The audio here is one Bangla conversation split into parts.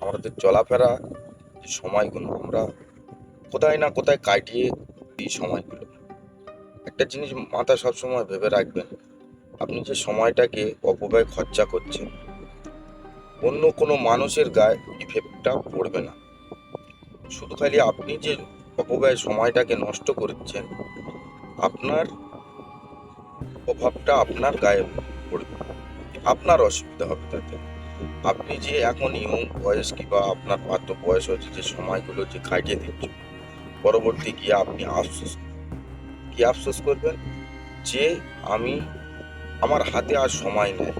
আমাদের চলাফেরা সময়গুলো আমরা কোথায় না কোথায় কাটিয়ে দিই সময়গুলো। একটা জিনিস মাথা সবসময় ভেবে রাখবেন, আপনি যে সময়টাকে অপব্যয় খরচা করছেন, অন্য কোনো মানুষের গায়ে ইফেক্টটা পড়বে না। শুধু খালি আপনি যে অপব্যয় সময়টাকে নষ্ট করছেন, আপনার প্রভাবটা আপনার গায়ে পড়বে, আপনার অসুবিধা হবে তাতে। আপনি যে এখন ইয়ং বয়স কিংবা আপনার পাত্র বয়স হচ্ছে যে সময়গুলো যে কাটিয়ে দিচ্ছেন, পরবর্তী গিয়ে আপনি আফসোস কি আফসোস করবেন? যে আমি, আমার হাতে আর সময় নেই।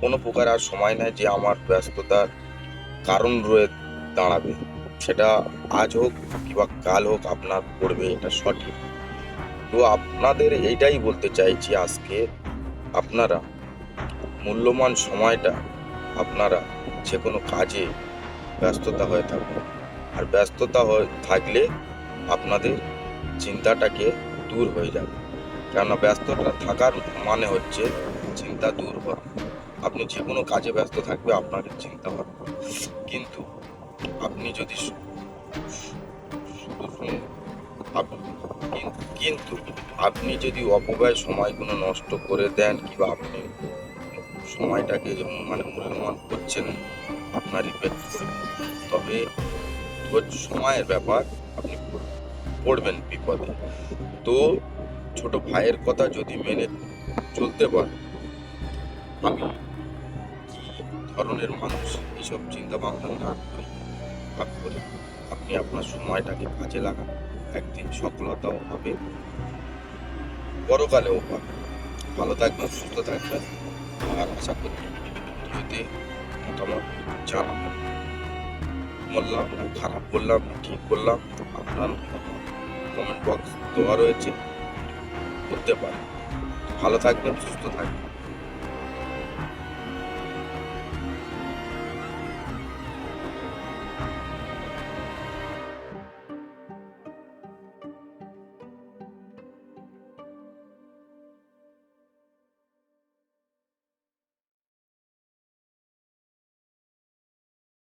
কোনো প্রকার আর সময় নেই যে আমার ব্যস্ততার কারণ রয়ে দাঁড়াবে। সেটা আজ হোক কিংবা কাল হোক আপনার পড়বে, এটা সঠিক। তো আপনাদের এইটাই বলতে চাইছি আজকে, আপনারা মূল্যবান সময়টা আপনারা যে কোনো কাজে ব্যস্ততা হয়ে থাকবে আর ব্যস্ততা হয়ে থাকলে আপনাদের চিন্তাটাকে দূর হয়ে যাবে। কেননা ব্যস্ততা থাকার মানে হচ্ছে চিন্তা দূর হওয়া আপনি যে কোনো কাজে ব্যস্ত থাকবে আপনাকে চিন্তা হবে। কিন্তু আপনি যদি কিন্তু আপনি যদি অপব্যয় সময়গুলো নষ্ট করে দেন কিংবা আপনি সময়টাকে যে মানে মূল্যবান করছেন না, আপনার ইফেক্ট করবে তবে ধৈর্য সময়ের ব্যাপার আপনি পড়বেন বিপদে। তো ছোট ভাইয়ের কথা যদি মেনে চলতে পারে আমি কি ধরনের মানুষ এইসব চিন্তা ভাবনা না করে ভাব করে আপনি আপনার সময়টাকে কাজে লাগান? একদিন সফলতাও হবে পরকালেও পাবে ভালো থাকবেন সুস্থ থাকবেন। আর আশা করি মতামত জানাব বললাম খারাপ বললাম ঠিক বললাম আপনার কমেন্ট বক্স দেওয়া রয়েছে। করতে পারেন ভালো থাকবেন, সুস্থ থাকবেন।